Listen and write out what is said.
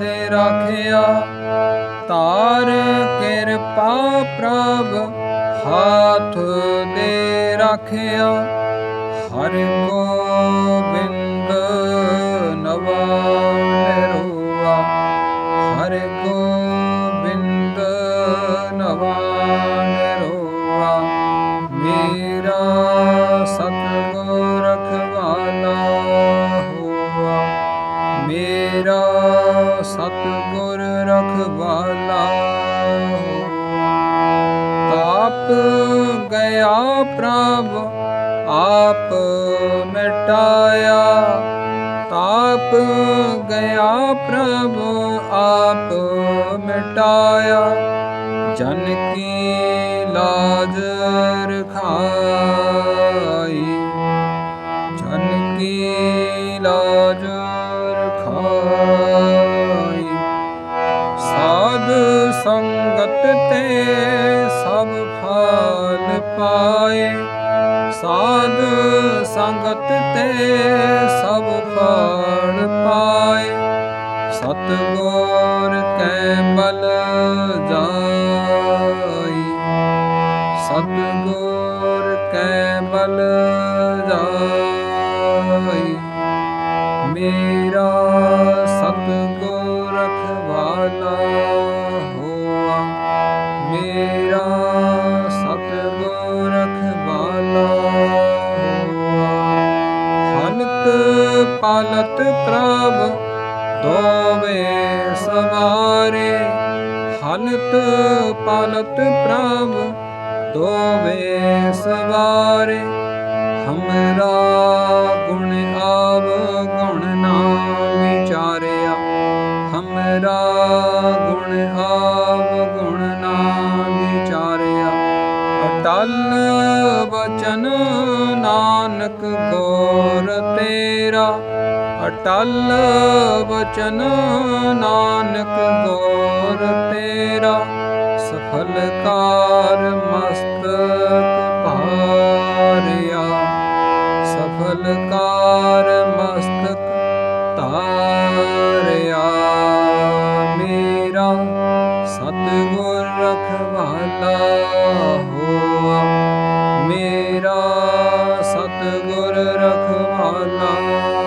ਦੇ ਰਾਖਿਆ। ਤਾਰ ਕਿਰਪਾ ਪ੍ਰਭ ਹਾਥ ਦੇ ਰਾਖਿਆ। ਹਰ ਗੋਬਿੰਦ ਨਵਾ ਨਿਰੋਆ ਹਰ ਗੋਬਿੰਦ ਨਵਾ ਸਤਿਗੁਰ ਰਖਵਾਲਾ ਤਾਪ ਗਿਆ ਪ੍ਰਭ, ਆਪ ਮਿਟਾਇਆ। ਤਾਪ ਗਿਆ ਪ੍ਰਭ, ਆਪ ਮਿਟਾਇਆ। ਜਨ ਕੀ ਲਾਜ ਰਖਾਈ, ਜਨ ਕੀ ਲਾਜ ਸੰਗਤ ਤੇ ਸਭ ਫਲ ਪਾਏ। ਸਾਧ ਸੰਗਤ ਤੇ ਸਭ ਫਲ ਪਾਏ। ਸਤਗੁਰ ਕੈ ਬਲ ਜਾਈ। ਸਤਗੁਰ ਕੈ ਬਲ ਜਾਈ। ਮੇਰਾ ਸਤਿਗੁਰ ਰਖਵਾਲਾ ਪਾਲਤ ਪ੍ਰਭ, ਦੋਵੇ ਸਵਾਰੇ। ਹਲਤ ਪਾਲਤ ਪ੍ਰਭ, ਦੋਵੇ ਸਵਾਰੇ। ਹਮਰਾ ਗੁਣ ਆਵ, ਗੁਣ ਨਾ ਵਿਚਾਰਿਆ। ਹਮਰਾ ਗੁਣ ਆਵ, ਗੁਣ ਨਾ ਵਿਚਾਰਿਆ। ਅਟਲ ਬਚਨ ਨਾਨਕ ਗੋਰ ਤੇਰਾ। ਅਟਲ ਵਚਨ ਨਾਨਕ ਗੌਰ ਤੇਰਾ, ਸਫਲ ਕਾਰ ਮਸਤਕ ਭਾਰਿਆ। ਸਫਲ ਕਾਰ ਮਸਤਕ ਤਾਰਿਆ। ਮੇਰਾ ਸਤਗੁਰ ਰਖਵਾਲਾ ਹੋਆ। ਮੇਰਾ ਸਤਗੁਰ ਰਖਵਾਲਾ